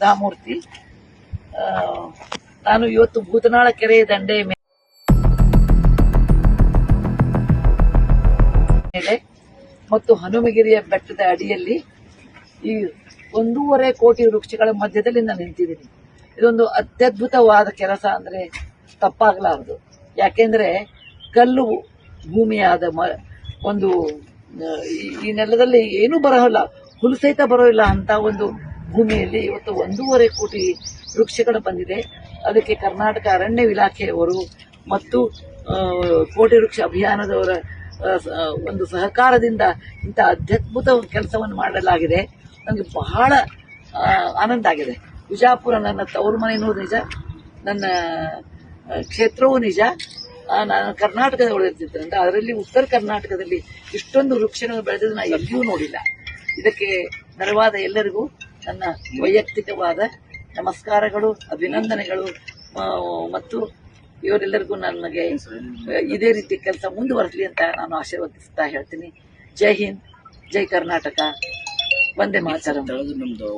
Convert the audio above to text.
ಸುಧಾಮೂರ್ತಿ. ನಾನು ಇವತ್ತು ಭೂತನಾಳ ಕೆರೆ ದಂಡೆ ಮೇಲೆ ಮತ್ತು ಹನುಮಗಿರಿಯ ಬೆಟ್ಟದ ಅಡಿಯಲ್ಲಿ ಈ ಒಂದೂವರೆ ಕೋಟಿ ವೃಕ್ಷಗಳ ಮಧ್ಯದಲ್ಲಿ ನಾನು ನಿಂತಿದ್ದೀನಿ. ಇದೊಂದು ಅತ್ಯದ್ಭುತವಾದ ಕೆಲಸ ಅಂದ್ರೆ ತಪ್ಪಾಗಲಾರದು. ಯಾಕೆಂದ್ರೆ ಕಲ್ಲು ಭೂಮಿಯಾದ ಒಂದು ಈ ನೆಲದಲ್ಲಿ ಏನೂ ಬರೋಲ್ಲ. ಹುಲು ಸಹಿತ ಬರೋಲ್ಲ ಅಂತ ಒಂದು ಭೂಮಿಯಲ್ಲಿ ಇವತ್ತು ಒಂದೂವರೆ ಕೋಟಿ ವೃಕ್ಷಗಳು ಬಂದಿದೆ. ಅದಕ್ಕೆ ಕರ್ನಾಟಕ ಅರಣ್ಯ ಇಲಾಖೆಯವರು ಮತ್ತು ಕೋಟಿ ವೃಕ್ಷ ಅಭಿಯಾನದವರ ಒಂದು ಸಹಕಾರದಿಂದ ಇಂಥ ಅತ್ಯದ್ಭುತ ಕೆಲಸವನ್ನು ಮಾಡಲಾಗಿದೆ. ನನಗೆ ಬಹಳ ಆನಂದ ಆಗಿದೆ. ವಿಜಾಪುರ ನನ್ನ ತವರು ಮನೆಯೂ ನಿಜ, ನನ್ನ ಕ್ಷೇತ್ರವೂ ನಿಜ. ನಾನು ಕರ್ನಾಟಕದ ಒಳಗಿರ್ತಿದ್ದರಿಂದ ಅದರಲ್ಲಿ ಉತ್ತರ ಕರ್ನಾಟಕದಲ್ಲಿ ಇಷ್ಟೊಂದು ವೃಕ್ಷಗಳು ಬೆಳೆದಿದ್ದು ನಾನು ಎಲ್ಲಿಯೂ ನೋಡಿಲ್ಲ. ಇದಕ್ಕೆ ನೆರವಾದ ಎಲ್ಲರಿಗೂ. ನನ್ನ ವೈಯಕ್ತಿಕವಾದ ನಮಸ್ಕಾರಗಳು, ಅಭಿನಂದನೆಗಳು ಮತ್ತು ಇವರೆಲ್ಲರಿಗೂ ನನಗೆ ಇದೇ ರೀತಿ ಕೆಲಸ ಮುಂದುವರೆಸಲಿ ಅಂತ ನಾನು ಆಶೀರ್ವದಿಸ್ತಾ ಹೇಳ್ತೀನಿ. ಜೈ ಹಿಂದ್, ಜೈ ಕರ್ನಾಟಕ. ವಂದೇ ಮಾತರಂ. ನಮ್ದು